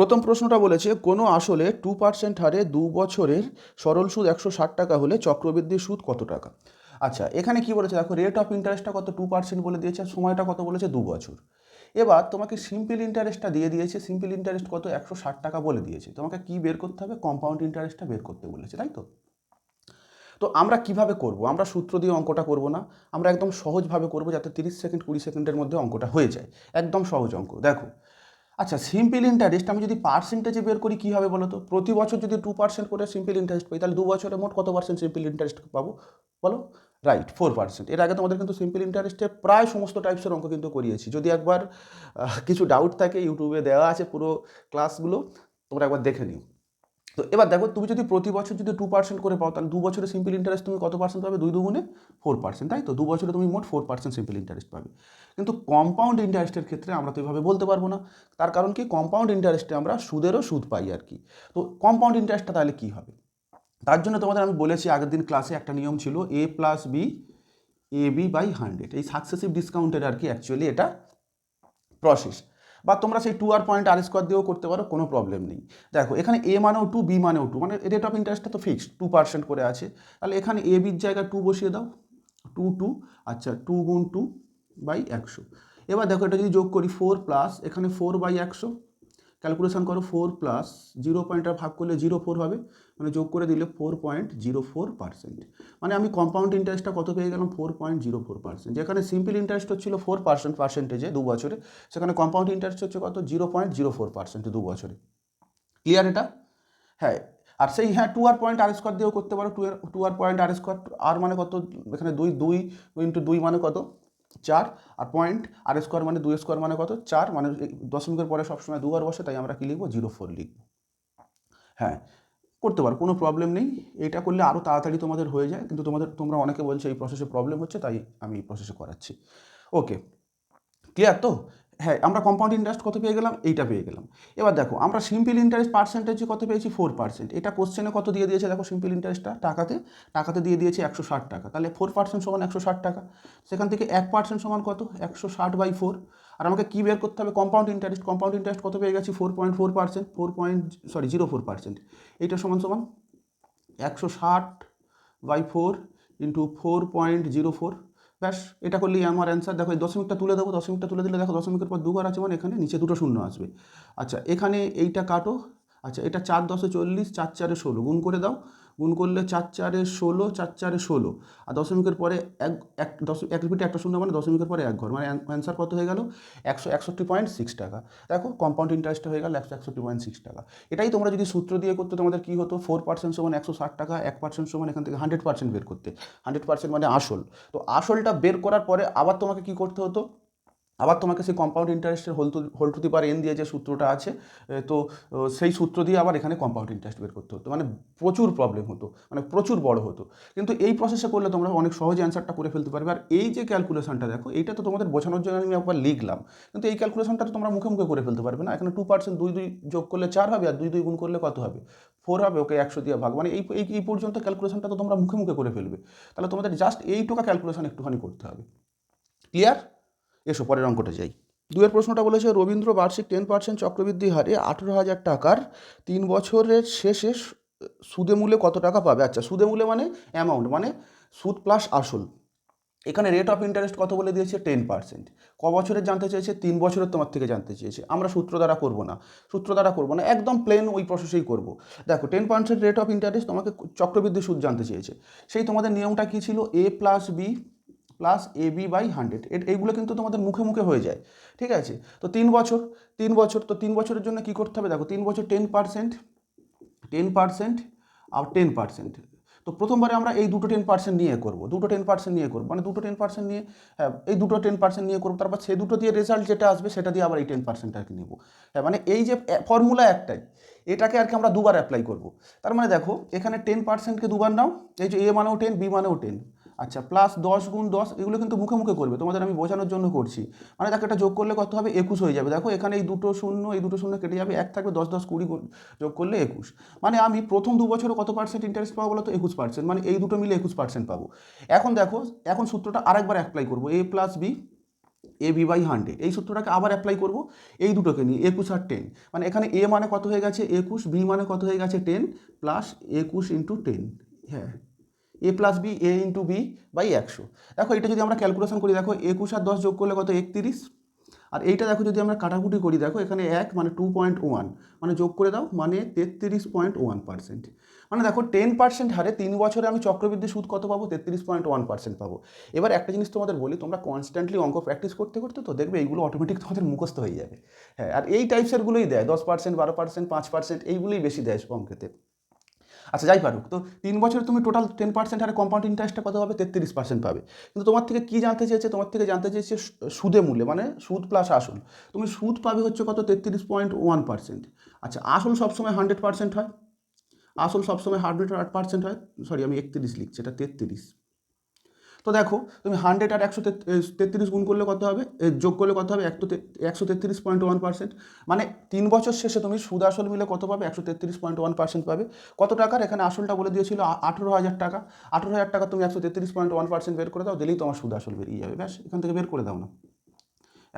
প্রথম প্রশ্নটা বলেছে, কোনো আসলে টু পার্সেন্ট হারে দু বছরের সরল সুদ একশো ষাট টাকা হলে চক্রবৃদ্ধি সুদ কত টাকা? আচ্ছা এখানে কি বলেছে? দেখো রেট অফ ইন্টারেস্টটা কত? টু পার্সেন্ট বলে দিয়েছে, আর সময়টা কত বলেছে? দু বছর। এবার তোমাকে সিম্পল ইন্টারেস্টটা দিয়ে দিয়েছে সিম্পল ইন্টারেস্ট কত? একশো ষাট টাকা বলে দিয়েছে। তোমাকে কি বের করতে হবে? কম্পাউন্ড ইন্টারেস্টটা বের করতে বলেছে, তাই তো? তো আমরা কীভাবে করব? আমরা সূত্র দিয়ে অঙ্কটা করব না। আমরা একদম সহজভাবে করব, যাতে তিরিশ সেকেন্ড, কুড়ি সেকেন্ডের মধ্যে অঙ্কটা হয়ে যায়। একদম সহজ অঙ্ক। দেখো আচ্ছা সিম্পল ইন্টারেস্ট আমি যদি পার্সেন্টেজে বের করি, কী হবে বলো তো প্রতি বছর যদি টু পার্সেন্ট করে সিম্পল ইন্টারেস্ট পাই, তাহলে দু বছরে মোট কত পার্সেন্ট সিম্পল ইন্টারেস্ট পাবো? বলো? রাইট ফোর পার্সেন্ট এর আগে তোমাদের কিন্তু সিম্পল ইন্টারেস্টে প্রায় সমস্ত টাইপসের অঙ্ক কিন্তু করিয়েছি। যদি একবার কিছু ডাউট থাকে ইউটিউবে দেওয়া আছে পুরো ক্লাসগুলো তোমরা একবার দেখে নিও। তো এবার দেখো তুমি যদি প্রতি বছর যদি টু পার্সেন্ট করে পাও, তাহলে দু বছরে সিম্পল ইন্টারেস্ট তুমি কত পার্সেন্ট পাবে? দুই দুগুণে ফোর পার্সেন্ট তাই তো? দু বছরে তুমি মোট ফোর পার্সেন্ট সিম্পল ইন্টারেস্ট পাবে। কিন্তু কম্পাউন্ড ইন্টারেস্টের ক্ষেত্রে আমরা তো এভাবে বলতে পারব না। তার কারণ কি? কম্পাউন্ড ইন্টারেস্টে আমরা সুদেরও সুদ পাই আর কি। তো কম্পাউন্ড ইন্টারেস্টটা তাহলে কী হবে? তার জন্য তোমাদের আমি বলেছি আগের দিন ক্লাসে একটা নিয়ম ছিল A plus B A B by hundred এই সাকসেসিভ ডিসকাউন্টের আর কি অ্যাকচুয়ালি এটা প্রসেস বা তোমরা সেই two R point R square দিয়েও করতে পারো, কোনো প্রবলেম নেই। দেখো, এখানে এ মানেও টু বি মানেও টু মানে রেট অফ ইন্টারেস্টটা তো ফিক্সড টু পার্সেন্ট করে আছে। তাহলে এখানে এ বির জায়গায় টু বসিয়ে দাও টু টু আচ্ছা টু গুণ টু বাই একশো। এবার দেখো, এটা যদি যোগ করি ফোর প্লাস এখানে ফোর বাই একশো ক্যালকুলেশন করো ফোর প্লাস জিরো পয়েন্টটা ভাগ করলে জিরো ফোর হবে মানে যোগ করে দিলে four point zero four percent. মানে আমি কম্পাউন্ড ইন্টারেস্টটা কত পেয়ে গেলাম? Four point zero four percent. যেখানে সিম্পল ইন্টারেস্ট হচ্ছিল ফোর পার্সেন্ট পার্সেন্টেজে দু বছরে, সেখানে কম্পাউন্ড ইন্টারেস্ট হচ্ছে কত? Zero point zero four percent দু বছরে। ক্লিয়ার এটা? হ্যাঁ। আর সেই হ্যাঁ two R point R square দিয়েও করতে পারো। Two two R point R square R মানে কত? এখানে দুই দুই ইন্টু দুই মানে কত? চার আর পয়েন্ট আর স্কোয়ার মানে দুই স্কোয়ার মানে কত? চার মানে দশমিকের পরে সবসময় দুবার বসে, তাই আমরা কী লিখব? জিরো ফোর লিখব। হ্যাঁ করতে পারো, কোনো প্রবলেম নেই। এটা করলে আরও তাড়াতাড়ি তোমাদের হয়ে যায়, কিন্তু তোমাদের, তোমরা অনেকে বলছো এই প্রসেসে প্রবলেম হচ্ছে, তাই আমি এই প্রসেসে করাচ্ছি। ওকে ক্লিয়ার তো? হ্যাঁ আমরা কম্পাউন্ড ইন্টারেস্ট কত পেয়ে গেলাম? এইটা পেয়ে গেলাম। এবার দেখো, আমরা সিম্পল ইন্টারেস্ট পার্সেন্টেজে কত পেয়েছি? ফোর পার্সেন্ট এটা কোশ্চেনে কত দিয়ে দিয়েছে? দেখো সিম্পল ইন্টারেস্টটা টাকাতে টাকাতে দিয়ে দিয়েছে একশো ষাট টাকা। তাহলে ফোর পার্সেন্ট সমান একশো ষাট টাকা। সেখান থেকে এক পার্সেন্ট সমান কত? একশো ষাট বাই ফোর আর আমাকে কী বের করতে হবে? কম্পাউন্ড ইন্টারেস্ট কম্পাউন্ড ইন্টারেস্ট কত পেয়ে গেছি? Four point four percent four point sorry zero four percent এইটা সমান সমান একশো ষাট by four into four point zero four ব্যাস, এটা করলেই আমার অ্যান্সার দেখো এই দশমিকটা তুলে দেবো দশমিকটা তুলে দিলে দেখো দশমিকের পর দুবার আছে মানে এখানে নিচে দুটো শূন্য আসবে। আচ্ছা এখানে এইটা কাটো আচ্ছা এটা চার দশে চল্লিশ, চার চারে ষোলো, গুণ করে দাও। গুণ করলে চার চারে ষোলো, চার চারে ষোলো। আর দশমিকের পরে এক এক, দশ, এক রিপিটে একটা শূন্য মানে দশমিকের পরে এক ঘর। মানে অ্যান্সার কত হয়ে গেল? একশো একষট্টি পয়েন্ট সিক্স টাকা। দেখো কম্পাউন্ড ইন্টারেস্ট হয়ে গেল একশো একষট্টি পয়েন্ট সিক্স টাকা। এটাই তোমরা যদি সূত্র দিয়ে করতে, তোমাদের কী হতো? ফোর পার্সেন্ট সমান একশো ষাট টাকা, এক পার্সেন্ট সমান এখান থেকে হান্ড্রেড পার্সেন্ট বের করতে। হান্ড্রেড পার্সেন্ট মানে আসল। তো আসলটা বের করার পরে আবার তোমাকে কী করতে হতো? আবার তোমাকে সেই কম্পাউন্ড ইন্টারেস্টের whole to whole to the power n দিয়ে যে সূত্রটা আছে তো সেই সূত্র দিয়ে আবার এখানে কম্পাউন্ড ইন্টারেস্ট বের করতে হতো। মানে প্রচুর প্রবলেম হতো মানে প্রচুর বড় হতো। কিন্তু এই প্রসেসে করলে তোমরা অনেক সহজে অ্যান্সারটা করে ফেলতে পারবে। আর এই যে ক্যালকুলেশনটা দেখো, এইটা তো তোমাদের বোঝানোর জন্য আমি একবার লিখলাম। কিন্তু এই ক্যালকুলেশনটা তো তোমরা মুখে মুখে করে ফেলতে পারবে না। এখানে টু পার্সেন্ট দুই দুই যোগ করলে চার হবে, আর দুই দুই গুণ করলে কত হবে? ফোর হবে, ওকে একশো দিয়ে ভাগ। মানে এই এই পর্যন্ত ক্যালকুলেশনটা তো তোমরা মুখে মুখে করে ফেলবে। তাহলে তোমাদের জাস্ট এইটুকা ক্যালকুলেশন একটুখানি করতে হবে। ক্লিয়ার এসো, পরের অঙ্কটা যাই। দুয়ের প্রশ্নটা বলেছে, রবীন্দ্র বার্ষিক টেন পার্সেন্ট চক্রবৃদ্ধি হারে আঠেরো হাজার টাকার তিন বছরের শেষে সুদে মূলে কত টাকা পাবে? আচ্ছা সুদে মূলে মানে অ্যামাউন্ট মানে সুদ প্লাস আসল। এখানে রেট অফ ইন্টারেস্ট কত বলে দিয়েছে? টেন পার্সেন্ট ক বছরের জানতে চেয়েছে? তিন বছরের তোমার থেকে জানতে চেয়েছে। আমরা সূত্র দ্বারা করব না। সূত্র দ্বারা করব না, একদম প্লেন ওই প্রসেসেই করব। দেখো ten percent rate of interest তোমাকে চক্রবৃদ্ধি সুদ জানতে চেয়েছে। সেই তোমাদের নিয়মটা কী ছিল? A plus B plus A B by hundred এইগুলো কিন্তু তোমাদের মুখে মুখে হয়ে যায়। ঠিক আছে? তো তিন বছর তিন বছর, তো তিন বছরের জন্য কী করতে হবে? দেখো, তিন বছর টেন পার্সেন্ট টেন পার্সেন্ট আর টেন পার্সেন্ট তো প্রথমবারে আমরা এই দুটো টেন পার্সেন্ট নিয়ে করব। দুটো টেন পার্সেন্ট নিয়ে করব। মানে দুটো টেন পার্সেন্ট নিয়ে হ্যাঁ এই দুটো টেন পার্সেন্ট নিয়ে করব। তারপর সে দুটো দিয়ে রেজাল্ট যেটা আসবে, সেটা দিয়ে আবার এই টেন পার্সেন্ট আর কি নেব। হ্যাঁ মানে এই যে ফর্মুলা একটাই। এটাকে আর কি আমরা দুবার অ্যাপ্লাই করব। তার মানে দেখো, এখানে টেন পার্সেন্টকে দুবার নাও। এই যে এ মানেও টেন বি মানেও টেন আচ্ছা প্লাস দশ গুণ দশ, এগুলো কিন্তু মুখে মুখে করবে। তোমাদের আমি বোঝানোর জন্য করছি। মানে দেখো এটা যোগ করলে কত হবে? একুশ হয়ে যাবে। দেখো, এখানে এই দুটো শূন্য, এই দুটো শূন্য কেটে যাবে। এক থাকবে, দশ দশ, কুড়ি যোগ করলে একুশ। মানে আমি প্রথম দু বছরে কত পার্সেন্ট ইন্টারেস্ট পাবো বলো তো একুশ পার্সেন্ট মানে এই দুটো মিলে একুশ পার্সেন্ট পাবো। এখন দেখো, এখন সূত্রটা আরেকবার অ্যাপ্লাই করব। A plus B A B by hundred এই সূত্রটাকে আবার অ্যাপ্লাই করব। এই দুটোকে নিয়ে, একুশ আর টেন মানে এখানে এ মানে কত হয়ে গেছে? একুশ বি মানে কত হয়ে গেছে? টেন প্লাস একুশ ইন্টু টেন হ্যাঁ। A plus B A into B by একশো। দেখো, এটা যদি আমরা ক্যালকুলেশন করি, দেখো, একুশ আর দশ যোগ করলে কত? একত্রিশ। আর এইটা দেখো, যদি আমরা কাটাকুটি করি, দেখো, এখানে এক মানে টু পয়েন্ট ওয়ান মানে যোগ করে দাও মানে তেত্রিশ পয়েন্ট ওয়ান পার্সেন্ট মানে দেখো টেন পার্সেন্ট হারে তিন বছরে আমি চক্রবৃদ্ধি সুদ কত পাবো? তেত্রিশ পয়েন্ট ওয়ান পার্সেন্ট পাবো। এবার একটা জিনিস তোমাদের বলি, তোমরা কনস্ট্যান্টলি অঙ্ক প্র্যাকটিস করতে করতে তো দেখবে, এইগুলো অটোমেটিক তোমাদের মুখস্থ হয়ে যাবে। হ্যাঁ আর এই টাইপসেরগুলোই দেয়, দশ পার্সেন্ট বারো পার্সেন্ট পাঁচ পার্সেন্ট এইগুলোই বেশি দেয় অঙ্কেতে। আচ্ছা যাই পারুক। তো তিন বছরে তুমি টোটাল টেন পার্সেন্ট হারে কম্পাউন্ড ইন্টারেস্টটা কত হবে তেত্রিশ পার্সেন্ট পাবে। কিন্তু তোমার থেকে কী জানতে চেয়েছে? তোমার থেকে জানতে চেয়েছে সুদে মূল্যে মানে সুদ প্লাস আসল। তুমি সুদ পাবে হচ্ছে কত? তেত্রিশ পয়েন্ট ওয়ান পার্সেন্ট আচ্ছা আসল সবসময় হান্ড্রেড পার্সেন্ট হয়। আসল সবসময় হান্ড্রেড আট পার্সেন্ট হয়। সরি, আমি একত্রিশ লিখছি, এটা তেত্রিশ। তো দেখো, তুমি হান্ড্রেড আর একশো তেত্রিশ গুণ করলে কত হবে? যোগ করলে কত হবে? একশো একশো তেত্রিশ পয়েন্ট ওয়ান পার্সেন্ট মানে তিন বছর শেষে তুমি সুদ আসল মিলে কত পাবে? একশো তেত্রিশ পয়েন্ট ওয়ান পার্সেন্ট পাবে। কত টাকার? এখানে আসলটা বলে দিয়েছিল আঠেরো হাজার টাকা। আঠেরো হাজার টাকা তুমি একশো তেত্রিশ পয়েন্ট ওয়ান পার্সেন্ট বের করে দাও, দিলেই তোমার সুদ আসল বেরিয়ে যাবে। ব্যাস, এখান থেকে বের করে দাও না।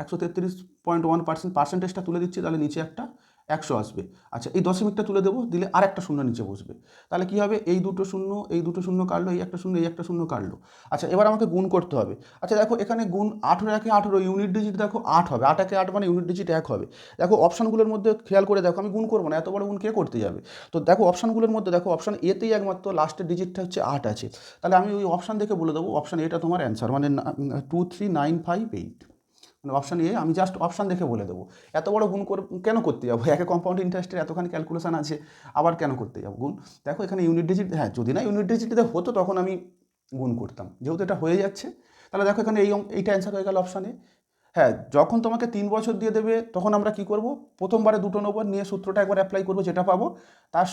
একশো তেত্রিশ পয়েন্ট ওয়ান পার্সেন্ট পার্সেন্টেজটা তুলে দিচ্ছি, তাহলে নিচে একটা একশো আসবে। আচ্ছা এই দশমিকটা তুলে দেবো, দিলে আর একটা শূন্য নিচে বসবে। তাহলে কী হবে? এই দুটো শূন্য, এই দুটো শূন্য কাটলো, এই একটা শূন্য, এই একটা শূন্য কাটলো। আচ্ছা এবার আমাকে গুণ করতে হবে। আচ্ছা দেখো, এখানে গুণ আঠেরো একে আঠেরো ইউনিট ডিজিট দেখো আট হবে। আট একে আট মানে ইউনিট ডিজিট এক হবে। দেখো অপশানগুলোর মধ্যে খেয়াল করে দেখো, আমি গুণ করব না, এত বড় গুণ কে করতে যাবে? তো দেখো অপশানগুলোর মধ্যে দেখো অপশান এতেই একমাত্র লাস্টের ডিজিটটা হচ্ছে আট আছে। তাহলে আমি ওই অপশান দেখে বলে দেবো অপশান এটা তোমার অ্যান্সার মানে two three nine five eight মানে অপশান এ আমি জাস্ট অপশান দেখে বলে দেবো। এত বড় গুণ করে কেন করতে যাব? একে কম্পাউন্ড ইন্টারেস্টের এতখানি ক্যালকুলেশান আছে, আবার কেন করতে যাব? গুণ, দেখো এখানে ইউনিট ডিজিট হ্যাঁ যদি না ইউনিট ডিজিটে হতো তখন আমি গুণ করতাম। যেহেতু এটা হয়ে যাচ্ছে, তাহলে দেখো এখানে এই এইটা অ্যান্সার হয়ে গেল অপশানে হ্যাঁ যখন তোমাকে তিন বছর দিয়ে দেবে, তখন আমরা কি করব? প্রথমবারে দুটো নেব নিয়ে সূত্রটা একবার অ্যাপ্লাই করব, যেটা পাবো, তার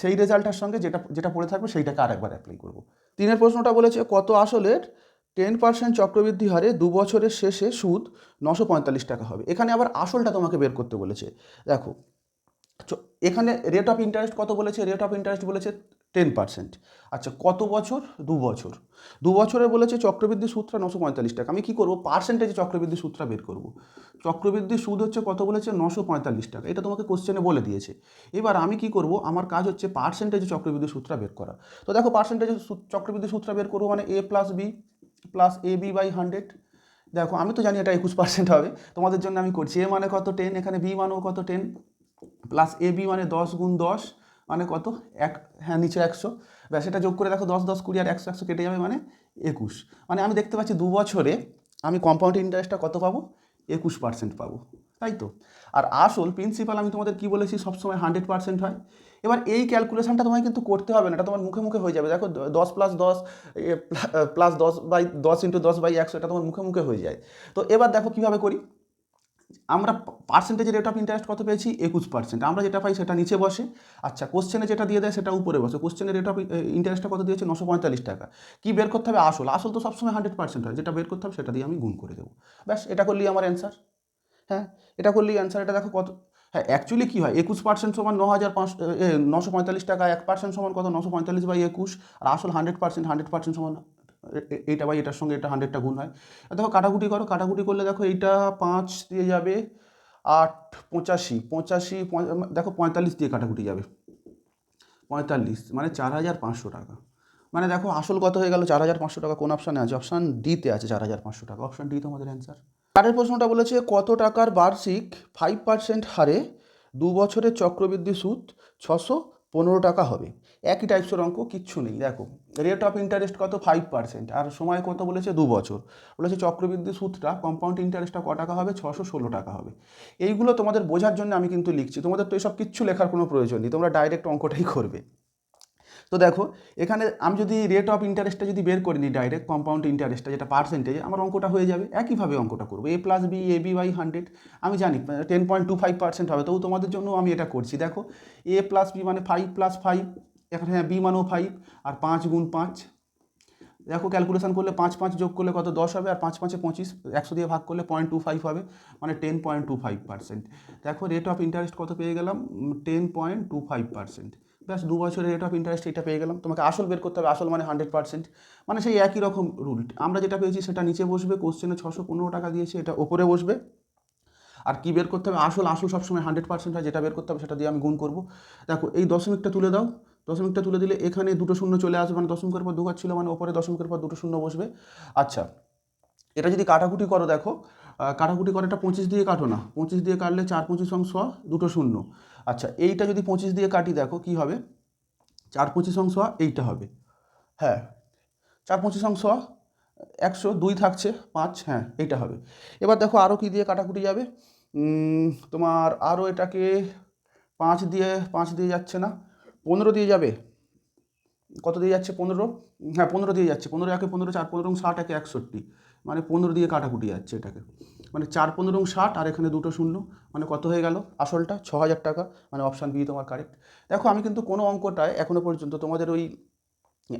সেই রেজাল্টের সঙ্গে যেটা যেটা পড়ে থাকবে, সেইটাকে আর একবার অ্যাপ্লাই করব। তিনের প্রশ্নটা বলেছে, কত আসলের টেন পার্সেন্ট চক্রবৃদ্ধি হারে দু বছরের শেষে সুদ নশো পঁয়তাল্লিশ টাকা হবে। এখানে আবার আসলটা তোমাকে বের করতে বলেছে। দেখো এখানে রেট অফ ইন্টারেস্ট কত বলেছে? রেট অফ ইন্টারেস্ট বলেছে টেন পার্সেন্ট আচ্ছা কত বছর? দু বছর। দু বছরে বলেছে চক্রবৃদ্ধি সূত্রা নশো পঁয়তাল্লিশ টাকা। আমি কী করব? পার্সেন্টেজে চক্রবৃদ্ধি সূত্রা বের করব। চক্রবৃদ্ধি সুদ হচ্ছে কত বলেছে? নশো পঁয়তাল্লিশ টাকা। এটা তোমাকে কোশ্চেনে বলে দিয়েছে। এবার আমি কি করব? আমার কাজ হচ্ছে পার্সেন্টেজে চক্রবৃদ্ধি সূত্রা বের করা। তো দেখো পার্সেন্টেজে চক্রবৃদ্ধি সূত্রা বের করব মানে A plus B plus A B by hundred দেখো, আমি তো জানি এটা একুশ পার্সেন্ট হবে। তোমাদের জন্য আমি করছি। এ মানে কত? টেন এখানে বি মানেও কত? টেন প্লাস এ বি মানে দশ গুণ দশ মানে কত? এক হ্যাঁ নিচে একশো। ব্যাস, এটা যোগ করে দেখো, দশ দশ কুড়ি আর একশো একশো কেটে যাবে মানে একুশ। মানে আমি দেখতে পাচ্ছি দু বছরে আমি কম্পাউন্ড ইন্টারেস্টটা কত পাবো? একুশ পার্সেন্ট পাবো। তাই তো? আর আসল প্রিন্সিপাল আমি তোমাদের কি বলেছি? সবসময় হান্ড্রেড পার্সেন্ট হয়। এবার এই ক্যালকুলেশনটা তোমায় কিন্তু করতে হবে না, এটা তোমার মুখে মুখে হয়ে যাবে। দেখো দশ প্লাস দশ প্লাস দশ বাই দশ ইন্টু দশ বাই একশো, এটা তোমার মুখে মুখে হয়ে যায়। তো এবার দেখো কীভাবে করি। আমরা পার্সেন্টেজের রেট অফ ইন্টারেস্ট কত পেয়েছি? একুশ পার্সেন্ট আমরা যেটা পাই সেটা নিচে বসে। আচ্ছা কোশ্চেনে যেটা দিয়ে দেয় সেটা উপরে বসে। কোশ্চেনের রেট অফ ইন্টারেস্টটা কত দিয়েছে? নশো পঁয়তাল্লিশ টাকা। কী বের করতে হবে? আসল। আসল তো সবসময় হান্ড্রেড পার্সেন্ট হয়। যেটা বের করতে হবে সেটা দিয়ে আমি গুণ করে দেবো। ব্যাস, এটা করলেই আমার অ্যান্সার হ্যাঁ এটা করলেই অ্যান্সার এটা দেখো কত হ্যাঁ অ্যাকচুয়ালি কী হয়? একুশ পার্সেন্ট সমান ন হাজার পাঁচশো নশো পঁয়তাল্লিশ টাকা, এক পার্সেন্ট সমান কত? নশো পঁয়তাল্লিশ বাই একুশ। আর আসল হান্ড্রেড পার্সেন্ট হান্ড্রেড পার্সেন্ট সমান, এ- এ- এইটা বাই এটার সঙ্গে এটা হান্ড্রেডটা গুণ হয়। দেখো কাটাকুটি করো। কাটাকুটি করলে দেখো এইটা পাঁচ দিয়ে যাবে আট পঁচাশি। পঁচাশি দেখো পঁয়তাল্লিশ দিয়ে কাটাকুটি যাবে। পঁয়তাল্লিশ মানে চার হাজার পাঁচশো টাকা। মানে দেখো আসল কত হয়ে গেল? চার হাজার পাঁচশো টাকা। কোন অপশানে আছে? অপশান ডিতে আছে চার হাজার পাঁচশো টাকা। অপশান ডি তোমাদের অ্যান্সার চারের প্রশ্নটা বলেছে, কত টাকার বার্ষিক ফাইভ পার্সেন্ট হারে দু বছরের চক্রবৃদ্ধি সুদ ছশো পনেরো টাকা হবে? একই টাইপসের অঙ্ক, কিচ্ছু নেই। দেখো রেট অফ ইন্টারেস্ট কত? ফাইভ পার্সেন্ট আর সময় কত বলেছে? দু বছর। বলেছে চক্রবৃদ্ধি সুদটা কম্পাউন্ড ইন্টারেস্টটা ক টাকা হবে? ছশো ষোলো টাকা হবে। এইগুলো তোমাদের বোঝার জন্য আমি কিন্তু লিখছি। তোমাদের তো এসব কিচ্ছু লেখার কোনো প্রয়োজন নেই। তোমরা ডাইরেক্ট অঙ্কটাই করবে। তো দেখো, এখানে আমি যদি রেট অফ ইন্টারেস্টটা যদি বের করে নিই ডাইরেক্ট কম্পাউন্ড ইন্টারেস্টটা যেটা পার্সেন্টেজ আমার অঙ্কটা হয়ে যাবে। একইভাবে অঙ্কটা করব। A plus B A B by hundred আমি জানি ten point two five percent হবে। তবু তোমাদের জন্য আমি এটা করছি। দেখো এ প্লাস বি মানে ফাইভ প্লাস ফাইভ এখানে হ্যাঁ বি মানেও ফাইভ আর পাঁচ গুণ পাঁচ। দেখো ক্যালকুলেশন করলে পাঁচ পাঁচ যোগ করলে কত? দশ হবে, আর পাঁচ পাঁচে পঁচিশ, একশো দিয়ে ভাগ করলে পয়েন্ট টু ফাইভ হবে মানে ten point two five percent দেখো রেট অফ ইন্টারেস্ট কত পেয়ে গেলাম? Ten point two five percent ব্যাস দু বছরের রেট অফ ইন্টারেস্ট এটা পেয়ে গেলাম। তোমাকে আসল বের করতে হবে, আসল মানে হান্ড্রেড পার্সেন্ট মানে সেই একই রকম রুল আমরা যেটা পেয়েছি সেটা নিচে বসবে কোশ্চেনে ছশো পনেরো টাকা দিয়েছে, এটা ওপরে বসবে। আর কি বের করতে হবে? আসল আসল সবসময় হান্ড্রেড পার্সেন্ট হয়, যেটা বের করতে হবে সেটা দিয়ে আমি গুণ করব। দেখো, এই দশমিকটা তুলে দাও। দশমিকটা তুলে দিলে এখানে দুটো শূন্য চলে আসবে মানে দশমিকের পর দু ছিল মানে ওপরে দশমিকের পর দুটো শূন্য বসবে। আচ্ছা এটা যদি কাটাকুটি করো দেখো কাটাকুটি করে এটা পঁচিশ দিয়ে কাটো না। পঁচিশ দিয়ে কাটলে চার পঁচিশ অংশ, দুটো শূন্য। আচ্ছা এইটা যদি পঁচিশ দিয়ে কাটি, দেখো কি হবে? চার পঁচিশ অংশ, এইটা হবে। হ্যাঁ চার পঁচিশ অংশ, একশো দুই থাকছে, পাঁচ হ্যাঁ এইটা হবে। এবার দেখো আরও কি দিয়ে কাটাকুটি যাবে? তোমার আরও এটাকে পাঁচ দিয়ে পাঁচ দিয়ে যাচ্ছে না, পনেরো দিয়ে যাবে। কত দিয়ে যাচ্ছে? পনেরো। হ্যাঁ পনেরো দিয়ে যাচ্ছে। পনেরো একে পনেরো, চার, পনেরো ষাট একে একষট্টি। মানে পনেরো দিয়ে কাটাকুটি যাচ্ছে এটাকে। মানে চার, পনেরো ষাট আর এখানে দুটো শূন্য। মানে কত হয়ে গেল? আসলটা ছ হাজার টাকা। মানে অপশান বি তোমার কারেক্ট দেখো, আমি কিন্তু কোনো অঙ্কটায় এখনও পর্যন্ত তোমাদের ওই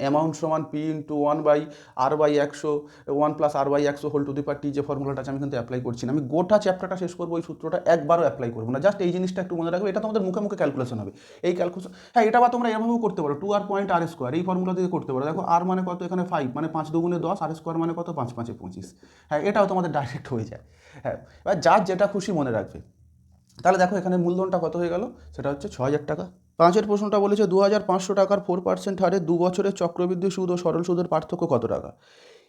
অ্যামাউন্ট সমান P into one by R by একশো ওয়ান প্লাস আর বাই একশো whole to the power T যে ফর্মুলাটা আছে, আমি কিন্তু অ্যাপ্লাই করছি না। আমি গোটা চ্যাপ্টারটা শেষ করব ওই সূত্রটা একবারও অ্যাপ্লাই করব না। জাস্ট এই জিনিসটা একটু মনে রাখবে, এটা তোমাদের মুখে মুখে ক্যালকুলেশন হবে। এই ক্যালকুলেশন হ্যাঁ এটা বা তোমরা এভাবেও করতে পারো two R point R square এই ফর্মুলা দিয়ে করতে পারো। দেখো আর মানে কত এখানে ফাইভ মানে পাঁচ দুগুণে দশ আর স্কোয়ার মানে কত? পাঁচ পাঁচে পঁচিশ। হ্যাঁ এটাও তোমাদের ডাইরেক্ট হয়ে যায়। হ্যাঁ এবার যার যেটা খুশি মনে রাখবে। তাহলে দেখো, এখানে মূলধনটা কত হয়ে গেল? সেটা হচ্ছে ছ হাজার টাকা। পাঁচের প্রশ্নটা বলেছে দু হাজার পাঁচশো টাকার ফোর পার্সেন্ট হারে দু বছরের চক্রবৃদ্ধি সুদ ও সরল সুদের পার্থক্য কত টাকা?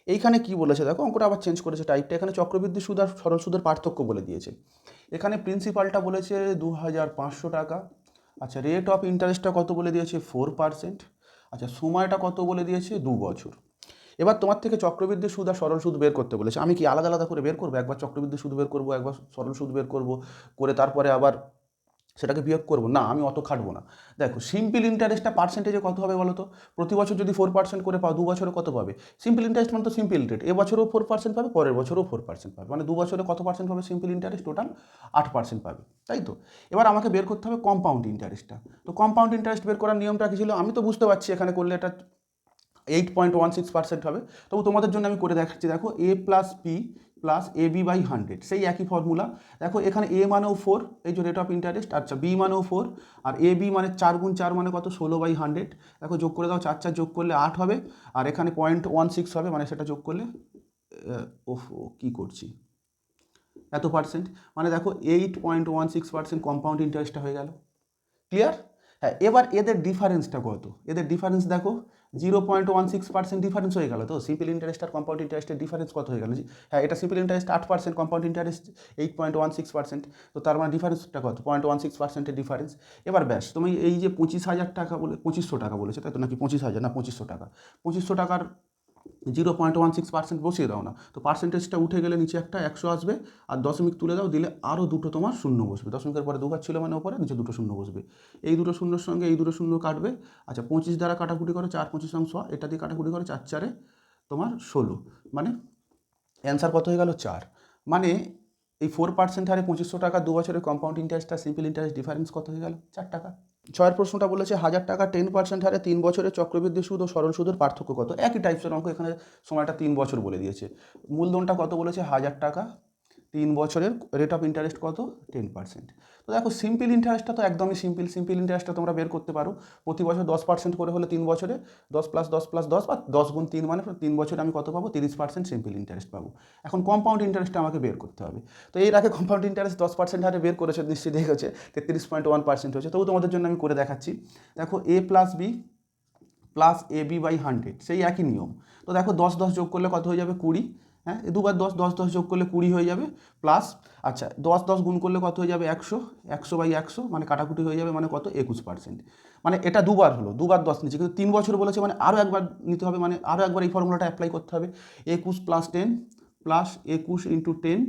এইখানে কি বলেছে দেখো, অঙ্কটা আবার চেঞ্জ করেছে টাইপটা এখানে চক্রবৃদ্ধি সুদ আর সরল সুদের পার্থক্য বলে দিয়েছে। এখানে প্রিন্সিপালটা বলেছে দু হাজার পাঁচশো টাকা। আচ্ছা রেট অফ ইন্টারেস্টটা কত বলে দিয়েছে? ফোর পার্সেন্ট আচ্ছা সময়টা কত বলে দিয়েছে? দু বছর। এবার তোমার থেকে চক্রবৃদ্ধি সুদ আর সরল সুদ বের করতে বলেছে। আমি কি আলাদা আলাদা করে বের করব? একবার চক্রবৃদ্ধি সুদ বের করব, একবার সরল সুদ বের করব, করে তারপরে আবার সেটাকে বিয়োগ করব। না, আমি অত খাটবো না। দেখো সিম্পল ইন্টারেস্টটা পার্সেন্টেজে কত হবে বলো তো? প্রতি বছর যদি ফোর পার্সেন্ট করে পাও দু বছরে কত পাবে? সিম্পল ইন্টারেস্ট মানে তো সিম্পল রেট এবছরও ফোর পার্সেন্ট পাবে, পরের বছরও ফোর পার্সেন্ট পাবে। মানে দু বছরে কত পার্সেন্ট পাবে সিম্পল ইন্টারেস্ট টোটাল আট পার্সেন্ট পাবে। তাই তো? এবার আমাকে বের করতে হবে কম্পাউন্ড ইন্টারেস্টটা তো কম্পাউন্ড ইন্টারেস্ট বের করার নিয়মটা কি ছিল? আমি তো বুঝতে পারছি এখানে করলে এটা eight point one six percent হবে। তবু তোমাদের জন্য আমি করে দেখাচ্ছি। দেখো A plus P plus A B by hundred সেই একই ফর্মুলা দেখো, এখানে এ মানেও ফোর এই যে রেট অফ ইন্টারেস্ট আচ্ছা বি মানেও ফোর আর এ বি মানে চার গুণ চার মানে কত? ষোলো বাই হান্ড্রেড দেখো, যোগ করে দাও, চার চার যোগ করলে আট হবে, আর এখানে পয়েন্ট ওয়ান সিক্স হবে মানে সেটা যোগ করলে ওফ কী করছি? এত পার্সেন্ট মানে দেখো eight point one six percent compound ইন্টারেস্টটা হয়ে গেল। ক্লিয়ার হ্যাঁ এবার এদের ডিফারেন্সটা কত? এদের ডিফারেন্স দেখো zero point one six percent difference হয়ে গেল। তো সিম্পল ইন্টারেস্ট আর কম্পাউন্ড ইন্টারেস্টের ডিফারেন্স কত হয়ে গেল? হ্যাঁ এটা সিম্পল ইন্টারেস্ট আট percent compound interest eight point one six percent তো তার মানে ডিফারেন্সটা কত? পয়েন্ট ওয়ান সিক্স পার্সেন্টের ডিফারেন্স এবার ব্যাস, তুমি এই যে পঁচিশ হাজার টাকা বলে, পঁচিশশো টাকা বলেছে, তাই তো নাকি পঁচিশ হাজার না পঁচিশশো টাকা? পঁচিশশো টাকার zero point one six percent বসিয়ে দাও না। তো পার্সেন্টেজটা উঠে গেলে নিচে একটা, একশো আসবে, আর দশমিক তুলে দাও, দিলে আরও দুটো তোমার শূন্য বসবে। দশমিকের পরে দুবার ছিল মানে ওপরে, নিচে দুটো শূন্য বসবে। এই দুটো শূন্যর সঙ্গে এই দুটো শূন্য কাটবে। আচ্ছা পঁচিশ দ্বারা কাটাকুটি করে, চার পঁচিশ অংশ, এটা দিয়ে কাটাকুটি করে, চার চারে তোমার ষোলো। মানে অ্যান্সার কত হয়ে গেল? চার। মানে এই ফোর পার্সেন্ট হারে পঁচিশশো টাকা, দু বছরের কম্পাউন্ড ইন্টারেস্ট আর সিম্পল ইন্টারেস্ট ডিফারেন্স কত হয়ে গেল? চার টাকা। ছয়ের প্রশ্নটা বলেছে, হাজার টাকা টেন পার্সেন্ট হারে তিন বছরের চক্রবৃদ্ধি সুদ ও সরল সুদের পার্থক্য কত? একই টাইপসের অঙ্ক এখানে সময়টা তিন বছর বলে দিয়েছে। মূলধনটা কত বলেছে? হাজার টাকা। তিন বছরের রেট অফ ইন্টারেস্ট কত? টেন পার্সেন্ট তো দেখো সিম্পল ইন্টারেস্টটা তো একদমই সিম্পল সিম্পল ইন্টারেস্টটা তোমরা বের করতে পারো। প্রতি বছর দশ পার্সেন্ট করে হলে তিন বছরে দশ প্লাস দশ প্লাস দশ বা দশ গুণ তিন মানে তিন বছরে আমি কত পাবো? তিরিশ পার্সেন্ট সিম্পল ইন্টারেস্ট পাবো। এখন কম্পাউন্ড ইন্টারেস্টটা আমাকে বের করতে হবে। তো এর আগে কম্পাউন্ড ইন্টারেস্ট দশ পার্সেন্ট হারে বের করেছে, নিশ্চয়ই দেখেছে, তেত্রিশ পয়েন্ট ওয়ান পার্সেন্ট হয়েছে। তবু তোমাদের জন্য আমি করে দেখাচ্ছি। দেখো A plus B plus A B by hundred সেই একই নিয়ম। তো দেখো, দশ দশ যোগ করলে কত হয়ে যাবে? কুড়ি। হ্যাঁ দুবার দশ দশ দশ যোগ করলে কুড়ি হয়ে যাবে প্লাস আচ্ছা দশ দশ গুণ করলে কত হয়ে যাবে? একশো একশো বাই একশো মানে কাটাকুটি হয়ে যাবে মানে কত? একুশ পার্সেন্ট মানে এটা দুবার হলো, দুবার দশ নিচে কিন্তু তিন বছর বলেছে মানে আরও একবার নিতে হবে মানে আরও একবার এই ফর্মুলাটা অ্যাপ্লাই করতে হবে। একুশ প্লাস টেন প্লাস একুশ ইন্টু টেন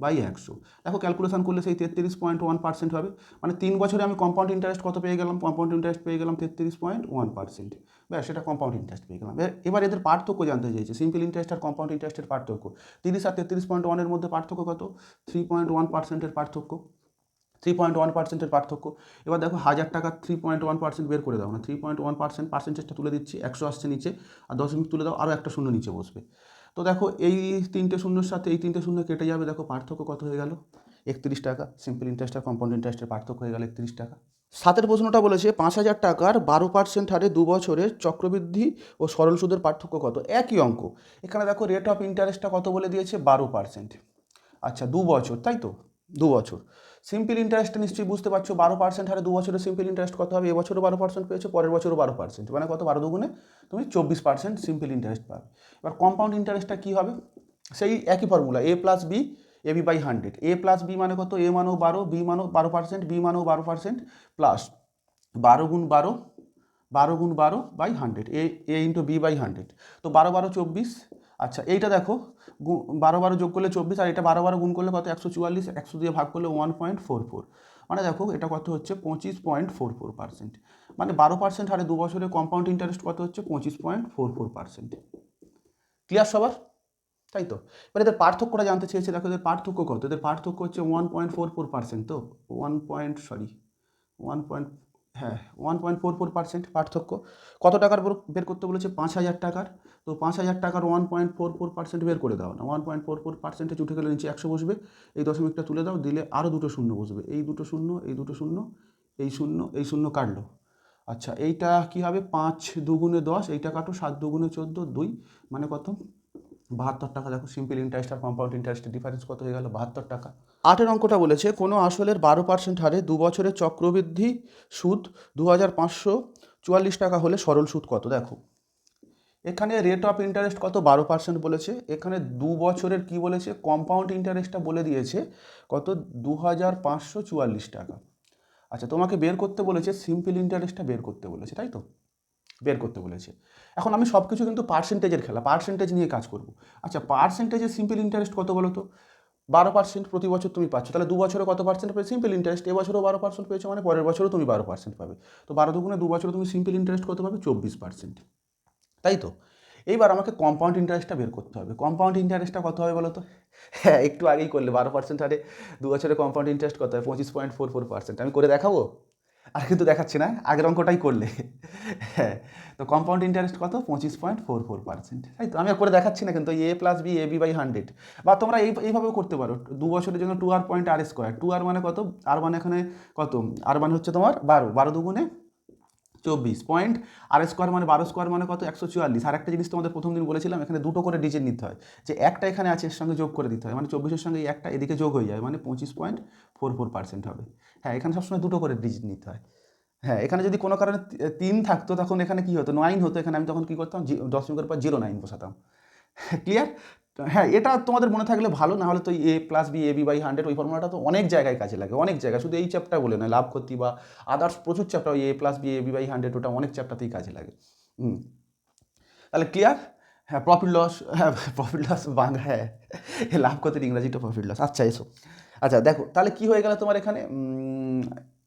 বাই একশো। দেখো ক্যালকুলেশন করলে সেই তেত্রিশ পয়েন্ট ওয়ান পার্সেন্ট হবে। মানে তিন বছরে আমি কম্পাউন্ড ইন্টারেস্ট কত পেয়ে গেলাম? কম্পাউন্ড ইন্টারেস্ট পেয়ে গেলাম তেত্রিশ পয়েন্ট ওয়ান পার্সেন্ট ব্যাস, সেটা কম্পাউন্ড ইন্টারেস্ট পেয়ে গেলাম। এবার- এদের পার্থক্য জানতে চাইছে। সিম্পল ইন্টারেস্ট আর কম্পাউন্ড ইন্টারেস্টের পার্থক্য। তিরিশ আর তেত্রিশ পয়েন্ট ওয়ানের মধ্যে পার্থক্য কত? থ্রি পয়েন্ট ওয়ান পার্সেন্টের পার্থক্য। থ্রি পয়েন্ট ওয়ান পার্সেন্টের পার্থক্য। এবার দেখো, হাজার টাকা থ্রি পয়েন্ট ওয়ান পার্সেন্ট বের করে দাও না। থ্রি পয়েন্ট ওয়ান পার্সেন্ট পার্সেন্টেজটা তুলে দিচ্ছি। একশো আসছে নিচে আর দশমিক তুলে দাও আরও একটা শূন্য নিচে বসবে। তো দেখো, এই তিনটে শূন্যর সাথে এই তিনটে শূন্য কেটে যাবে। দেখো, পার্থক্য কত হয়ে গেল? একত্রিশ টাকা। সিম্পল ইন্টারেস্ট আর কম্পাউন্ড ইন্টারেস্টের পার্থক্য হয়ে গেল একত্রিশ টাকা। সাতের প্রশ্নটা বলেছে, পাঁচ হাজার টাকার বারো পার্সেন্ট হারে দু বছরের চক্রবৃদ্ধি ও সরল সুদের পার্থক্য কত? একই অঙ্ক। এখানে দেখো রেট অফ ইন্টারেস্টটা কত বলে দিয়েছে? বারো পার্সেন্ট আচ্ছা দু বছর, তাই তো? দু বছর। সিম্পল ইন্টারেস্টটা নিশ্চয়ই বুঝতে পারছ, বারো পার্সেন্ট হারে দু বছরের সিম্পল ইন্টারেস্ট কত হবে? এবছরও বারো পার্সেন্ট পেয়েছ, পরের বছরও বারো পার্সেন্ট মানে কত? বারো দুগুণে তুমি চব্বিশ পার্সেন্ট সিম্পল ইন্টারেস্ট পাবে। এবার কম্পাউন্ড ইন্টারেস্টটা কী হবে? সেই একই formula A plus B A B by hundred A plus B মানে কত? এ মানেও বারো বি মানেও বারো পার্সেন্ট বি মানেও বারো পার্সেন্ট প্লাস বারো গুণ বারো বারো গুণ বারো by hundred A A into B by hundred তো বারো বারো চব্বিশ। আচ্ছা এইটা দেখো বারো বারো যোগ করলে চব্বিশ, আর এটা বারো বারো গুণ করলে কত? একশো চুয়াল্লিশ, একশো দিয়ে ভাগ করলে ওয়ান পয়েন্ট ফোর ফোর মানে দেখো, এটা কত হচ্ছে? পঁচিশ পয়েন্ট ফোর ফোর পার্সেন্ট মানে বারো পার্সেন্ট হারে দু বছরে কম্পাউন্ড ইন্টারেস্ট কত হচ্ছে? পঁচিশ point four four percent clear সবার? তাই তো? এবার এদের পার্থক্যটা জানতে চেয়েছে, দেখো এদের পার্থক্য কত? এদের পার্থক্য হচ্ছে one point four four percent তো? One point sorry one point হ্যাঁ one point four four percent পার্থক্য। কত টাকার বের- করতে বলেছে? পাঁচ হাজার টাকার। তো পাঁচ হাজার টাকার one point four four percent বের করে দাও না। ওয়ান পয়েন্ট ফোর ফোর পার্সেন্টে উঠে গেলে নিচে একশো বসবে। এই দশমিকটা তুলে দাও, দিলে আরও দুটো শূন্য বসবে। এই দুটো শূন্য, এই দুটো শূন্য, এই শূন্য এই শূন্য কাটলো। আচ্ছা এইটা কী হবে? পাঁচ দুগুণে দশ, এইটা কাটো সাত দুগুণে চোদ্দ, দুই মানে কত? বাহাত্তর টাকা, দেখো সিম্পল ইন্টারেস্ট আর কম্পাউন্ড ইন্টারেস্টের ডিফারেন্স কত হয়ে গেল? বাহাত্তর টাকা। আটের অঙ্কটা বলেছে, কোনো আসলের বারো পার্সেন্ট হারে দু বছরের চক্রবৃদ্ধি সুদ দু হাজার পাঁচশো চুয়াল্লিশ টাকা হলে সরল সুদ কত? দেখো। এখানে রেট অফ ইন্টারেস্ট কত? বারো পার্সেন্ট বলেছে। এখানে দু বছরের কি বলেছে? কম্পাউন্ড ইন্টারেস্টটা বলে দিয়েছে কত? দু হাজার পাঁচশো চুয়াল্লিশ টাকা। আচ্ছা তোমাকে বের করতে বলেছে সিম্পল ইন্টারেস্টটা বের করতে বলেছে, তাই তো? বের করতে বলেছে। এখন আমি সব কিছু কিন্তু পার্সেন্টেজের খেলা পার্সেন্টেজ নিয়ে কাজ করব। আচ্ছা পার্সেন্টেজের সিম্পল ইন্টারেস্ট কত বলো তো বারো পার্সেন্ট প্রতি বছর তুমি পাচ্ছ, তাহলে দু বছরে কত পার্সেন্ট পেয়ে সিম্পল ইন্টারেস্ট এবছরও বারো পার্সেন্ট পেয়েছ মানে পরের বছরও তুমি বারো পার্সেন্ট পাবে। তো বারো দুগুণে দু বছরে তুমি সিম্পল ইন্টারেস্ট কত পাবে? চব্বিশ পার্সেন্ট তাই তো? এইবার আমাকে কম্পাউন্ড ইন্টারেস্টটা বের করতে হবে। কম্পাউন্ড ইন্টারেস্টটা কত হবে বলো তো হ্যাঁ একটু আগেই করলে বারো পার্সেন্ট হারে দু বছরে কম্পাউন্ড ইন্টারেস্ট কত হয়? পঁচিশ পয়েন্ট ফোর ফোর পার্সেন্ট আমি করে দেখাবো? আর কিন্তু দেখাচ্ছি না, আগের অঙ্কটাই করলে। হ্যাঁ তো কম্পাউন্ড ইন্টারেস্ট কত? পঁচিশ পয়েন্ট ফোর ফোর পার্সেন্ট তাই তো? আমি করে দেখাচ্ছি না কিন্তু A plus B A B by hundred বা তোমরা এই, এইভাবেও করতে পারো। দু বছরের জন্য two R point R square two R মানে কত? আর মানে এখানে কত? আর মানে হচ্ছে তোমার বারো। বারো দুগুণে চব্বিশ পয়েন্ট আর স্কোয়ার মানে বারো স্কোয়ার মানে কত? একশো চুয়াল্লিশ। আর একটা জিনিস তোমাদের প্রথম দিন বলেছিলাম, এখানে দুটো করে ডিজিট নিতে হয়। যে একটা এখানে আছে, এর সঙ্গে যোগ করে দিতে হয়। মানে চব্বিশের সঙ্গে একটা এদিকে যোগ হয়ে যায় মানে পঁচিশ পয়েন্ট ফোর ফোর পার্সেন্ট হবে। হ্যাঁ এখানে সবসময় দুটো করে ডিজিট নিতে হয়। হ্যাঁ এখানে যদি কোনো কারণে তিন থাকতো, তখন এখানে কী হতো? নাইন হতো। এখানে আমি তখন কী করতাম? দশমিকের পর জিরো নাইন বসাতাম। ক্লিয়ার হ্যাঁ এটা তোমাদের মনে থাকলে ভালো, না হলে তো A plus B A B by hundred ওই ফর্মুলাটা তো অনেক জায়গায় কাজে লাগে, অনেক জায়গায়। শুধু এই চ্যাপ্টার বলে নয়, লাভ, ক্ষতি বা আদার্স প্রচুর chapter A plus B A B by hundred ওটা অনেক চ্যাপ্টারতেই কাজে লাগে। হুম। তাহলে ক্লিয়ার হ্যাঁ প্রফিট লস হ্যাঁ প্রফিট লস বাংলা হ্যাঁ লাভ, ক্ষতির ইংরাজিটা প্রফিট লস আচ্ছা এসো। আচ্ছা দেখো, তাহলে কি হয়ে গেল তোমার এখানে?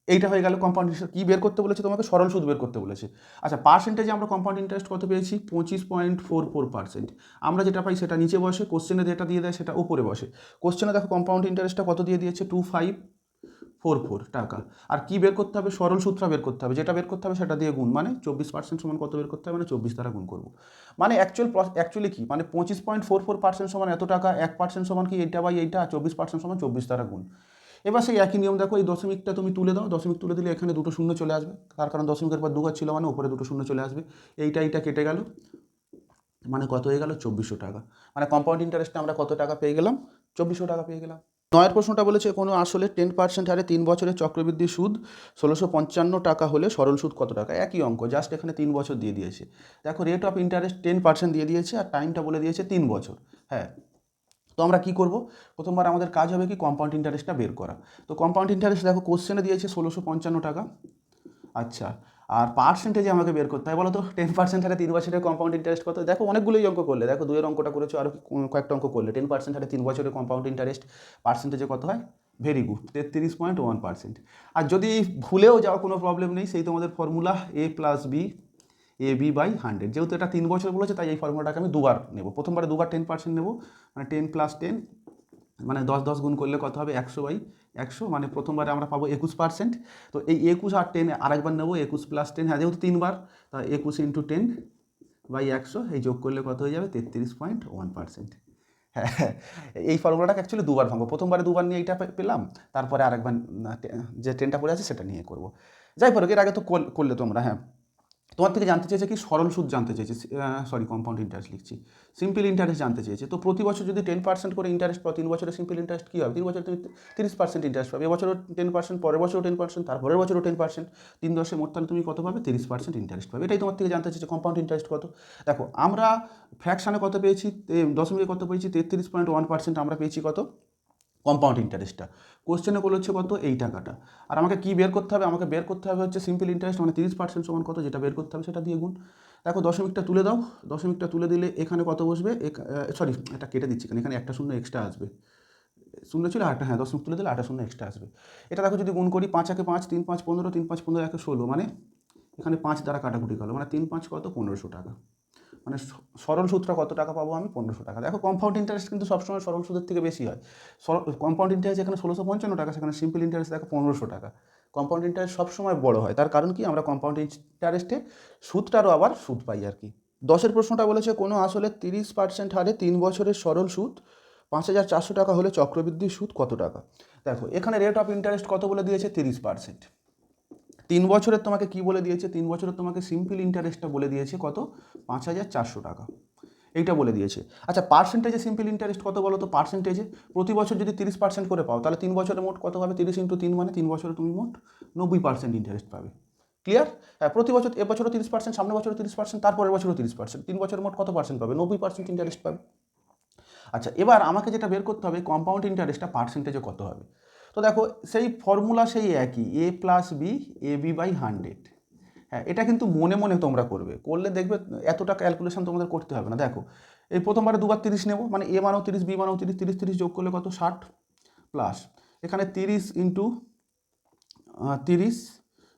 এইটা হয়ে গেল কম্পাউন্ড ইন্টারেস্ট কী বের করতে বলেছে তোমাকে? সরল সুদ বের করতে বলেছে। আচ্ছা পার্সেন্টেজে আমরা কম্পাউন্ড ইন্টারেস্ট কত পেয়েছি? পঁচিশ পয়েন্ট ফোর ফোর পার্সেন্ট। আমরা যেটা পাই সেটা নিচে বসে কোশ্চেনে যেটা দিয়ে দেয় সেটা উপরে বসে। কোশ্চেনে দেখো কম্পাউন্ড ইন্টারেস্টটা কত দিয়ে দিয়েছে? টু ফাইভ ফোর ফোর টাকা। আর কি বের করতে হবে? সরল সূত্র বের করতে হবে। যেটা বের করতে হবে সেটা দিয়ে গুণ। মানে চব্বিশ পার্সেন্ট সমান কত বের করতে হবে? মানে চব্বিশ দ্বারা গুণ করব। মানে অ্যাকচুয়াল অ্যাকচুয়ালি কি? মানে পঁচিশ পয়েন্ট ফোর ফোর পার্সেন্ট সমান এত টাকা? এক পার্সেন্ট সমান কি? এইটা বাই এইটা? চব্বিশ পার্সেন্ট সমান চব্বিশ দ্বারা গুণ। এবার সেই একই নিয়ম দেখো, এই দশমিকটা তুমি তুলে দাও, দশমিক তুলে দিলে এখানে দুটো শূন্য চলে আসবে। তার কারণ দশমিকের পর দুঘাত ছিল মানে উপরে দুটো শূন্য চলে আসবে। এইটা এইটা কেটে গেল মানে কত হয়ে গেল? চব্বিশশো টাকা। মানে কম্পাউন্ড ইন্টারেস্টে আমরা কত টাকা পেয়ে গেলাম? চব্বিশশো টাকা পেয়ে গেলাম। নয়ের প্রশ্নটা বলেছে, কোনো আসলে টেন পার্সেন্ট হারে তিন বছরের চক্রবৃদ্ধি সুদ ষোলোশো পঞ্চান্ন টাকা হলে সরল সুদ কত টাকা? একই অঙ্ক জাস্ট এখানে তিন বছর দিয়ে দিয়েছে। দেখো rate of interest ten percent দিয়ে দিয়েছে আর টাইমটা বলে দিয়েছে তিন বছর। হ্যাঁ তো আমরা কি করব? প্রথমবার আমাদের কাজ হবে কি কম্পাউন্ড ইন্টারেস্টটা বের করা। তো কম্পাউন্ড ইন্টারেস্ট দেখো কোশ্চেনে দিয়েছে ষোলোশো পঞ্চান্ন টাকা। আচ্ছা আর পার্সেন্টেজে আমাকে বের করতে হয়। বলো তো টেন পার্সেন্ট হারে তিন বছরের কম্পাউন্ড ইন্টারেস্ট কত? দেখো অনেকগুলোই অঙ্ক করলে। দেখো দুয়ের অঙ্কটা করেছ আরও কয়েকটা অঙ্ক করলে। টেন পার্সেন্ট হারে তিন বছরের কম্পাউন্ড ইন্টারেস্ট পার্সেন্টেজে কত হয়? ভেরি গুড তেত্রিশ পয়েন্ট ওয়ান পার্সেন্ট আর যদি ভুলেও যাও, কোনো প্রবলেম নেই। সেই তোমাদের formula A plus B A B by hundred যেহেতু এটা তিন বছর বলেছে, তাই এই ফর্মুলাটাকে আমি দুবার নেব। প্রথমবারে দুবার টেন পার্সেন্ট নেব মানে টেন প্লাস টেন মানে দশ দশ গুণ করলে কত হবে? একশো বাই একশো মানে প্রথমবারে আমরা পাবো একুশ পার্সেন্ট তো এই একুশ আর টেন আরেকবার নেব, একুশ প্লাস টেন হ্যাঁ যেহেতু তিনবার, তা একুশ ইন্টু টেন বাই একশো, এই যোগ করলে কত হয়ে যাবে? তেত্রিশ পয়েন্ট ওয়ান পার্সেন্ট হ্যাঁ এই ফর্মুলাটাকে অ্যাকচুয়ালি দুবার ভাঙবো। প্রথমবারে দুবার নিয়ে এইটা পেলাম, তারপরে আরেকবার যে টেনটা পড়ে আছে, সেটা নিয়ে করব। যাই হোক, এর আগে তো কর- করলে তোমরা হ্যাঁ। তোমার থেকে জানতে চেয়েছে কি? সরল সুদ জানতে চেয়েছে সরি কম্পাউন্ড ইন্টারেস্ট লিখছি। সিম্পল ইন্টারেস্ট জানতে চেয়েছে। তো প্রতি বছর যদি টেন পার্সেন্ট করে ইন্টারেস্ট পাও, তিন বছরের সিম্পল ইন্টারেস্ট কী হবে? তিন বছর তুমি তিরিশ পার্সেন্ট ইন্টারেস্ট পাবে। এবছরও টেন পার্সেন্ট পরের বছরও টেন পার্সেন্ট তারপরের বছরও টেন পার্সেন্ট তিন দশে মোট তাহলে তুমি কত পাবে? তিরিশ পার্সেন্ট ইন্টারেস্ট পাবে। এটাই তোমার থেকে জানতে চেয়েছে। কম্পাউন্ড ইন্টারেস্ট কত? দেখো, আমরা ফ্র্যাকশানে কত পেয়েছি? দশমিকে কত পেয়েছি? তেত্রিশ পয়েন্ট ওয়ান পার্সেন্ট আমরা পেয়েছি কত? কম্পাউন্ড ইন্টারেস্টটা কোশ্চেনে বলেছে কত? এই টাকাটা। আর আমাকে কি বের করতে হবে? আমাকে বের করতে হবে হচ্ছে সিম্পল ইন্টারেস্ট মানে তিরিশ পার্সেন্ট সমান কত? যেটা বের করতে হবে সেটা দিয়ে গুণ। দেখো, দশমিকটা তুলে দাও। দশমিকটা তুলে দিলে এখানে কত বসবে? সরি এটা কেটে দিচ্ছি এখানে। একটা শূন্য এক্সট্রা আসবে। শূন্য ছিল আটটা হ্যাঁ দশমিক তুলে দিলে আটটা শূন্য এক্সট্রা আসবে। এটা দেখো, যদি গুণ করি, পাঁচ একে পাঁচ, তিন পাঁচ পনেরো, তিন পাঁচ পনেরো একে ষোলো মানে এখানে পাঁচ দ্বারা কাটাকুটি গেলো মানে তিন পাঁচ কত? পনেরোশো টাকা। মানে সরল সুদটা কত টাকা পাবো আমি? পনেরোশো টাকা। দেখো কম্পাউন্ড ইন্টারেস্ট কিন্তু সবসময় সরল সুদের থেকে বেশি হয়। কম্পাউন্ড ইন্টারেস্ট এখানে ষোলোশো পঞ্চান্ন টাকা, সেখানে সিম্পল ইন্টারেস্ট দেখো পনেরোশো টাকা। কম্পাউন্ড ইন্টারেস্ট সবসময় বড় হয়। তার কারণ কি? আমরা কম্পাউন্ড ইন্টারেস্টে সুদটারও আবার সুদ পাই আর কি। দশের প্রশ্নটা বলেছে, কোনো আসলে তিরিশ পার্সেন্ট হারে তিন বছরের সরল সুদ পাঁচ হাজার চারশো টাকা হলে চক্রবৃদ্ধি সুদ কত টাকা? দেখো, এখানে রেট অফ ইন্টারেস্ট কত বলে দিয়েছে? তিরিশ পার্সেন্ট তিন বছরের তোমাকে কি বলে দিয়েছে? তিন বছরের তোমাকে সিম্পল ইন্টারেস্টটা বলে দিয়েছে কত? পাঁচ হাজার চারশো টাকা। এইটা বলে দিয়েছে। আচ্ছা পার্সেন্টেজে সিম্পল ইন্টারেস্ট কত বলো তো? পার্সেন্টেজে প্রতি বছর যদি তিরিশ পার্সেন্ট করে পাও, তাহলে তিন বছরে মোট কত হবে? তিরিশ ইন্টু তিন মানে তিন বছরে তুমি মোট নব্বই পার্সেন্ট ইন্টারেস্ট পাবে। ক্লিয়ার হ্যাঁ প্রতি বছর এবছরও তিরিশ পার্সেন্ট সামনের বছরও তিরিশ পার্সেন্ট তারপরের বছরও তিরিশ পার্সেন্ট তিন বছর মোট কত পার্সেন্ট পাবে? নব্বই পার্সেন্ট ইন্টারেস্ট পাবে। আচ্ছা এবার আমাকে যেটা বের করতে হবে কম্পাউন্ড ইন্টারেস্টটা পার্সেন্টেজে কত হবে? তো দেখো, সেই ফর্মুলা সেই একই A plus B A B by hundred হ্যাঁ এটা কিন্তু মনে মনে তোমরা করবে। করলে দেখবে এতটা ক্যালকুলেশন তোমাদের করতে হবে না। দেখো, এই প্রথমবারে দুবার তিরিশ নেব মানে এ মানও তিরিশ বি মানও তিরিশ তিরিশ তিরিশ যোগ করলে কত? ষাট প্লাস এখানে তিরিশ ইন্টু তিরিশ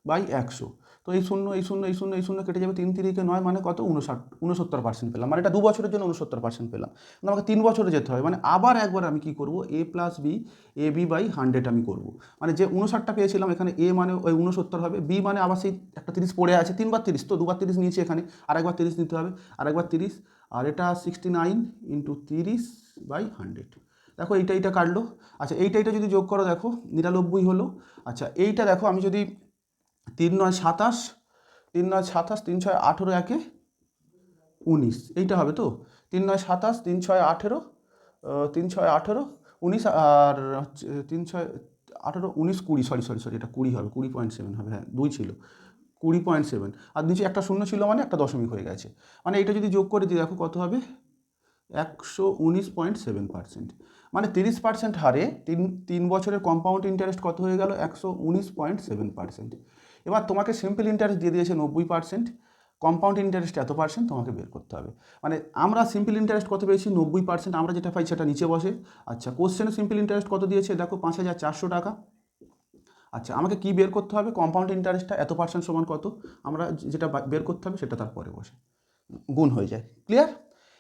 বাই একশো। তো এই শূন্য এই শূন্য এই শূন্য এই শূন্য কেটে যাবে তিন তিরিকে নয় মানে কত? উনষাট উনসত্তর পার্সেন্ট পেলাম। মানে এটা দু বছরের জন্য উনসত্তর পার্সেন্ট পেলাম। আমাকে তিন বছরে যেতে হবে মানে আবার একবার আমি কি করব? A plus B A B by hundred আমি করব। মানে যে উনষাটটা পেয়েছিলাম এখানে এ মানে ওই উনসত্তর হবে বি মানে আবার সেই একটা তিরিশ পড়ে আছে, তিনবার তিরিশ। তো দুবার তিরিশ নিয়েছি এখানে, আর একবার তিরিশ নিতে হবে, আর একবার তিরিশ, আর এটা সিক্সটি নাইন ইন্টু তিরিশ বাই হান্ড্রেড দেখো এইটা এইটা কাটলো। আচ্ছা এইটা এইটা যদি যোগ করো, দেখো, নিরানব্বই হলো। আচ্ছা এইটা দেখো, আমি যদি তিন নয় সাতাশ, তিন নয় সাতাশ, তিন ছয় আঠেরো একে উনিশ, এইটা হবে তো? তিন নয় সাতাশ, তিন ছয় আঠেরো তিন ছয় আঠেরো, উনিশ, আর তিন ছয় আঠেরো, উনিশ কুড়ি সরি সরি সরি এটা কুড়ি হবে, কুড়ি পয়েন্ট সেভেন হবে হ্যাঁ দুই ছিল, কুড়ি পয়েন্ট সেভেন আর নিচে একটা শূন্য ছিল মানে একটা দশমিক হয়ে গেছে মানে এটা যদি যোগ করে দিই, দেখো কত হবে? একশো উনিশ পয়েন্ট সেভেন পার্সেন্ট মানে তিরিশ পার্সেন্ট হারে তিন তিন বছরের কম্পাউন্ড ইন্টারেস্ট কত হয়ে গেল? একশো উনিশ পয়েন্ট সেভেন পার্সেন্ট এবার তোমাকে সিম্পল ইন্টারেস্ট দিয়ে দিয়েছে নব্বই পার্সেন্ট কম্পাউন্ড ইন্টারেস্ট এত পার্সেন্ট তোমাকে বের করতে হবে। মানে আমরা সিম্পল ইন্টারেস্ট কত পেয়েছি? নব্বই পার্সেন্ট আমরা যেটা পাই সেটা নিচে বসে। আচ্ছা কোশ্চেনে সিম্পল ইন্টারেস্ট কত দিয়েছে? দেখো, পাঁচ হাজার চারশো টাকা। আচ্ছা আমাকে কি বের করতে হবে? কম্পাউন্ড ইন্টারেস্টটা এত পার্সেন্ট সমান কত? আমরা যেটা বের করতে হবে সেটা তারপরে বসে। গুণ হয়ে যায়। ক্লিয়ার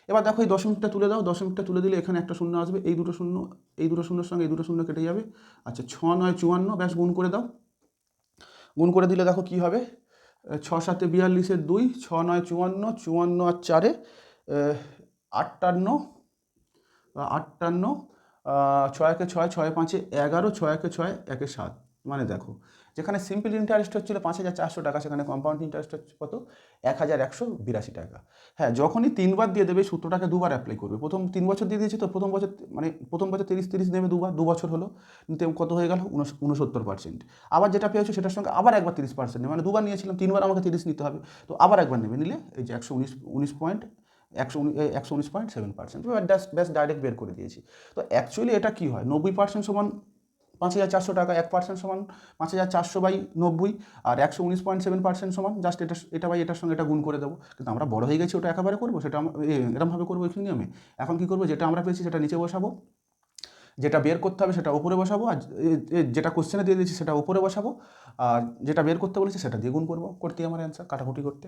এবার দেখো, এই দশমিকটা তুলে দাও। দশমিকটা তুলে দিলে এখানে একটা শূন্য আসবে। এই দুটো শূন্য, এই দুটো শূন্যর সঙ্গে এই দুটো শূন্য কেটে যাবে। আচ্ছা ছ নয় চুয়ান্ন, ব্যাস গুণ করে দাও। গুণ করে দিলে দেখো কি হবে? ছ সাতে বিয়াল্লিশের দুই, ছ নয় চুয়ান্ন চুয়ান্ন আর চারে আটান্ন আটান্ন ছয় একে ছয় ছয় পাঁচে এগারো, ছয় একে ছয়, একে সাত। মানে দেখো যেখানে সিম্পল ইন্টারেস্ট হচ্ছিল পাঁচ হাজার চারশো টাকা, সেখানে কম্পাউন্ড ইন্টারেস্ট হচ্ছে কত? এক হাজার একশো বিরাশি টাকা। হ্যাঁ যখনই তিনবার দিয়ে দেবে, সূত্রটাকে দুবার অ্যাপ্লাই করবে। প্রথম তিন বছর দিয়ে দিয়েছে তো প্রথম বছর মানে প্রথম বছর তিরিশ তিরিশ নেবে দুবার, দু বছর হলো কত হয়ে গেল? উনসত্তর পার্সেন্ট আবার যেটা পেয়েছ সেটার সঙ্গে আবার একবার তিরিশ পার্সেন্ট মানে দুবার নিয়েছিলাম, তিনবার আমাকে তিরিশ নিতে হবে। তো আবার একবার নেবে, নিলে এই যে একশো উনিশ উনিশ পয়েন্ট, একশো একশো উনিশ পয়েন্ট সেভেন পার্সেন্ট ব্যাস ডাইরেক্ট বের করে দিয়েছি। তো অ্যাকচুয়ালি এটা কী হয়? নব্বই পার্সেন্ট সমান পাঁচ হাজার চারশো টাকা এক পার্সেন্ট সমান, পাঁচ হাজার চারশো বাই নব্বই আর একশো উনিশ পয়েন্ট সেভেন পার্সেন্ট সমান জাস্ট এটা এটা বাই এটার সঙ্গে এটা গুণ করে দেবো। কিন্তু আমরা বড় হয়ে গেছি, ওটা একেবারে করব, সেটা এরমভাবে করব এখানে নিয়মে। এখন কী করব, যেটা আমরা পেয়েছি সেটা নিচে বসাবো, যেটা বের করতে হবে সেটা উপরে বসাবো, আর যেটা কোশ্চেনে দিয়ে দিয়েছি সেটা উপরে বসাবো, আর যেটা বের করতে বলেছি সেটা দিয়ে গুণ করব। করতে আমার অ্যান্সার কাটাকুটি করতে।